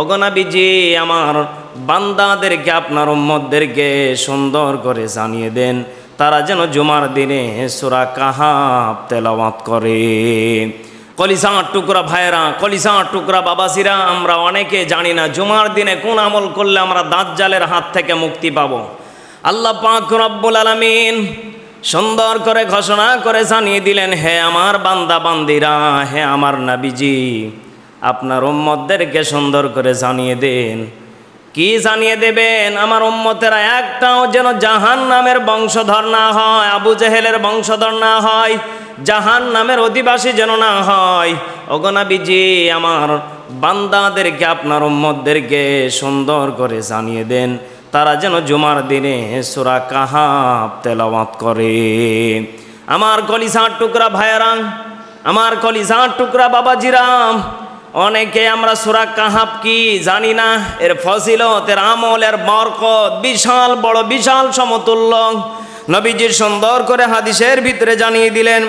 অগনাবিজি আমার বান্দাদেরকে, আপনার উম্মতদেরকে সুন্দর করে জানিয়ে দেন, তারা যেন জুমার দিনে সুরা কাহাব তেলাওয়াত করে। কলিসা টুকরা ভাইরা কলিসা টুকরা বাবাসিরা, আমরা অনেকে জানি না জুমার দিনে কোন আমল করলে আমরা দাঁত জালের হাত থেকে মুক্তি পাবো। আল্লাহ পাক রব্বুল আলামিন সুন্দর করে ঘোষণা করে জানিয়ে দিলেন, হে আমার বান্দা বান্দিরা হে আমার নাবিজি আপনার উম্মতদেরকে সুন্দর করে জানিয়ে দেন। কি জানিয়ে দেবেন? আমার উম্মতেরা একটাও যেন জাহান নামের বংশধর না হয়, আবু জেহেলের বংশধর না হয় জাহান নামের অধিবাসী যেন না হয়। অগনাবিজি আমার বান্দাদেরকে, আপনার উম্মতদেরকে সুন্দর করে জানিয়ে দেন। তারা যেন জুমার দিনে সুরা কাহাব তেলাওয়াত করে। আমার কলিসার টুকরা ভাইয়ারাম আমার কলিসার টুকরা বাবাজিরাম অনেকে আমরা সুরা কাহাব কি জানি না, এর ফজিলত, এর আমল, এর বরকত, বিশাল বড়, বিশাল সমতুল্য। নবীজির সুন্দর করে হাদিসের ভিতরে জানিয়ে দিলেন,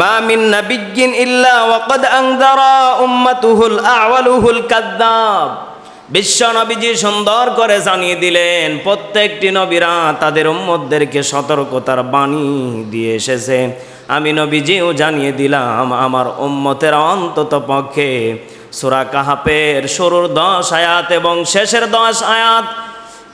মা মিন নাবিয়্যিন ইল্লা ওয়াকাদ আনযারা উম্মাতুহুল আওয়ালুহুল কাযযাব বিশ্ব নবীজি সুন্দর করে জানিয়ে দিলেন, প্রত্যেকটি নবীরা তাদের উম্মতদেরকে সতর্কতার বাণী দিয়ে এসেছে। আমি নবীজিও জানিয়ে দিলাম, আমার উম্মতের অন্তত পক্ষে সুরা কাহাপের শুরুর দশ আয়াত এবং শেষের দশ আয়াত।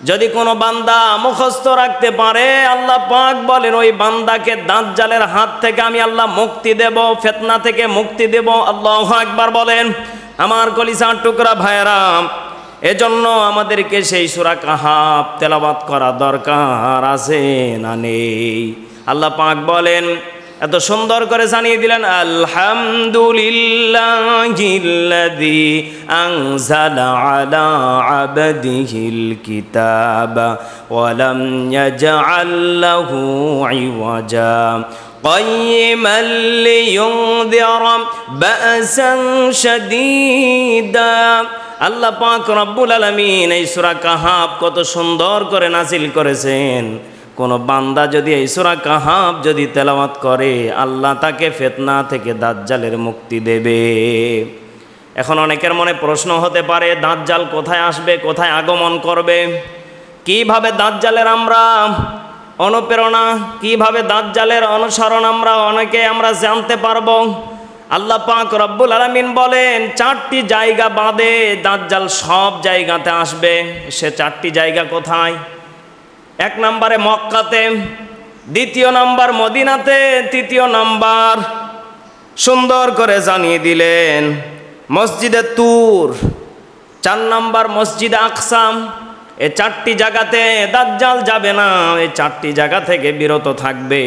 যদি কোনো বান্দা মুখস্থ রাখতে পারে, আল্লাহ পাক বলেন, ওই বান্দাকে দাঁত জালের হাত থেকে আমি আল্লাহ মুক্তি দেব, ফেতনা থেকে মুক্তি দেব। আল্লাহ একবার বলেন, আমার কলিসার টুকরা ভাইরাম এজন্য আমাদেরকে সেই সুরা কাহাব তেলাবাত করা দরকার আছে না নেই? আল্লাহ পাক বলেন এত সুন্দর করে জানিয়ে দিলেন আলহামদুলিল্লাহি আনজালা আলা আবদিহিল কিতাবা ওয়া লাম ইয়াজআল লাহু ইওয়াজা قيما لينذر بأسا شديدا আল্লাহ পাক রব্বুল আলমিন এই সুরা কাহাব কত সুন্দর করে নাজিল করেছেন কোন বান্দা যদি এই সুরা কাহাব যদি তেলাওয়াত করে, আল্লাহ তাকে ফেতনা থেকে দাজ্জালের মুক্তি দেবে। এখন অনেকের মনে প্রশ্ন হতে পারে, দাজ্জাল কোথায় আসবে, কোথায় আগমন করবে? কীভাবে দাজ্জালের আমরা অনুপ্রেরণা, কীভাবে দাজ্জালের অনুসরণ আমরা অনেকে আমরা জানতে পারব। আল্লাহ পাক রব্বুল আলমিন বলেন, চারটি জায়গা বাদে দাজ্জাল সব জায়গাতে আসবে। সে চারটি জায়গা কোথায়? এক নম্বরে মক্কাতে, দ্বিতীয় নাম্বার মদিনাতে, তৃতীয় নাম্বার সুন্দর করে জানিয়ে দিলেন, মসজিদে তুর, চার নাম্বার মসজিদ আকসাম, এ চারটি জায়গাতে দাজ্জাল যাবে না এই চারটি জায়গা থেকে বিরত থাকবে।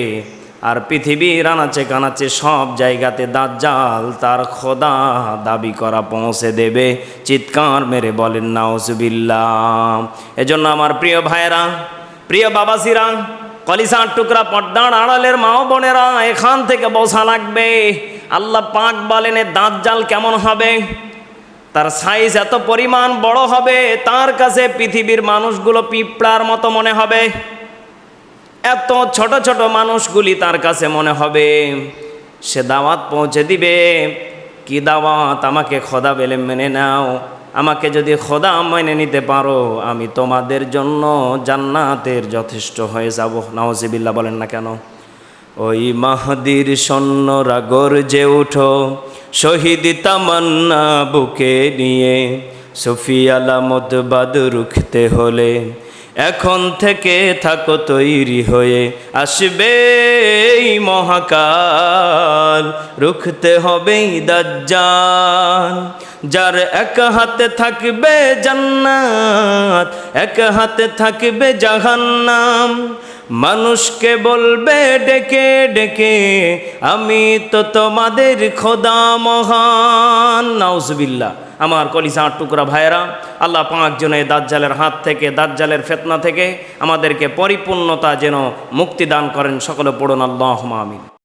আর পৃথিবীর আনাচে কানাচে সব জায়গাতে দাজ্জাল তার খোদা দাবি করা পৌঁছে দেবে। চিৎকার মেরে বলেন, নাউজুবিল্লাহ। এজন্য আমার প্রিয় ভাইরা প্রিয় বাবাসিরা কলিসার টুকরা পর্দার আড়ালের মাও বোনেরা, এখান থেকে বসা লাগবে, আল্লাহ পাক বলেন দাঁত জাল কেমন হবে? তার সাইজ এত পরিমাণ বড় হবে, তার কাছে পৃথিবীর মানুষগুলো পিঁপড়ার মতো মনে হবে। এত ছোট ছোট মানুষগুলি তার কাছে মনে হবে। সে দাওয়াত পৌঁছে দিবে। কি দাওয়াত? আমাকে খোদা বেলে, মেনে নাও। আমাকে যদি খোদা মেনে নিতে পারো, আমি তোমাদের জন্য জান্নাতের যথেষ্ট হয়ে যাব। নওয়াজিবিল্লা বলেন না কেন? ওই মাহাদির সৈন্যরা গর্জে উঠো, শহীদ তামান্না বুকে নিয়ে সফিয়ালা আলামত বাদ রুখতে হলে এখন থেকে থাকো তৈরি হয়ে। আসবে মহাকাল, রুখতে হবে দাজ্জাল। যার এক হাতে থাকবে জান্নাত, এক হাতে থাকবে জাহান্নাম। মানুষকে বলবে, ডেকে ডেকে, আমি তো তোমাদের খোদা মহান। নাউজবিল্লা আমার কলিজার টুকরা ভাইয়েরা, আল্লাহ পাঁচ জনে দাজ্জালের হাত থেকে, দাজ্জালের ফেতনা থেকে আমাদেরকে পরিপূর্ণতা যেন মুক্তি দান করেন। সকলে পড়ুন আল্লাহ আমিন।